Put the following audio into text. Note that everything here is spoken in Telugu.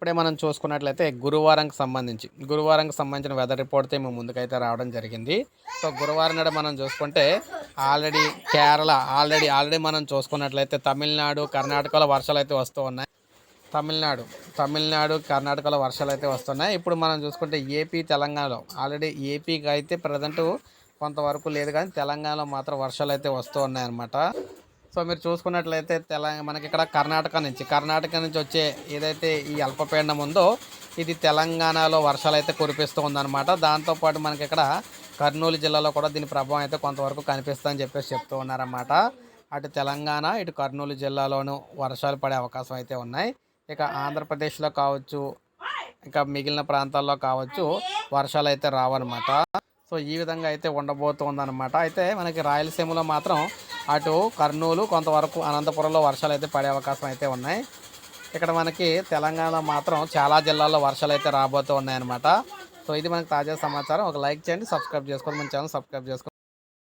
ఇప్పుడే మనం చూసుకున్నట్లయితే గురువారంకి సంబంధించి గురువారంకి సంబంధించిన వెదర్ రిపోర్ట్తో మేము ముందుకైతే రావడం జరిగింది. సో గురువారం నాడు మనం చూసుకుంటే ఆల్రెడీ కేరళ ఆల్రెడీ ఆల్రెడీ మనం చూసుకున్నట్లయితే తమిళనాడు కర్ణాటకలో వర్షాలు అయితే వస్తూ ఉన్నాయి. తమిళనాడు తమిళనాడు కర్ణాటకలో వర్షాలు అయితే వస్తున్నాయి. ఇప్పుడు మనం చూసుకుంటే ఏపీ తెలంగాణలో ఆల్రెడీ ఏపీకి అయితే ప్రజెంట్ కొంతవరకు లేదు కానీ తెలంగాణలో మాత్రం వర్షాలు అయితే వస్తూ ఉన్నాయన్నమాట. సో మీరు చూసుకున్నట్లయితే తెలంగాణ మనకి ఇక్కడ కర్ణాటక నుంచి కర్ణాటక నుంచి వచ్చే ఏదైతే ఈ అల్పపీడనం ఉందో ఇది తెలంగాణలో వర్షాలు అయితే కురిపిస్తూ ఉందన్నమాట. దాంతోపాటు మనకి ఇక్కడ కర్నూలు జిల్లాలో కూడా దీని ప్రభావం అయితే కొంతవరకు కనిపిస్తుందని చెప్పేసి చెప్తూ ఉన్నారన్నమాట. అటు తెలంగాణ ఇటు కర్నూలు జిల్లాలోనూ వర్షాలు పడే అవకాశం అయితే ఉన్నాయి. ఇక ఆంధ్రప్రదేశ్లో కావచ్చు ఇంకా మిగిలిన ప్రాంతాల్లో కావచ్చు వర్షాలు అయితే రావన్నమాట. సో ఈ విధంగా అయితే ఉండబోతుందన్నమాట అయితే మనకి రాయలసీమలో మాత్రం అటు కర్నూలు కొంతవరకు అనంతపురంలో వర్షాలు అయితే పడే అవకాశం అయితే ఉన్నాయి. ఇక్కడ మనకి తెలంగాణలో మాత్రం చాలా జిల్లాల్లో వర్షాలు అయితే రాబోతూ ఉన్నాయన్నమాట. సో ఇది మనకి తాజా సమాచారం. ఒక లైక్ చేయండి సబ్స్క్రైబ్ చేసుకోండి. మన ఛానల్ సబ్స్క్రైబ్ చేసుకోండి.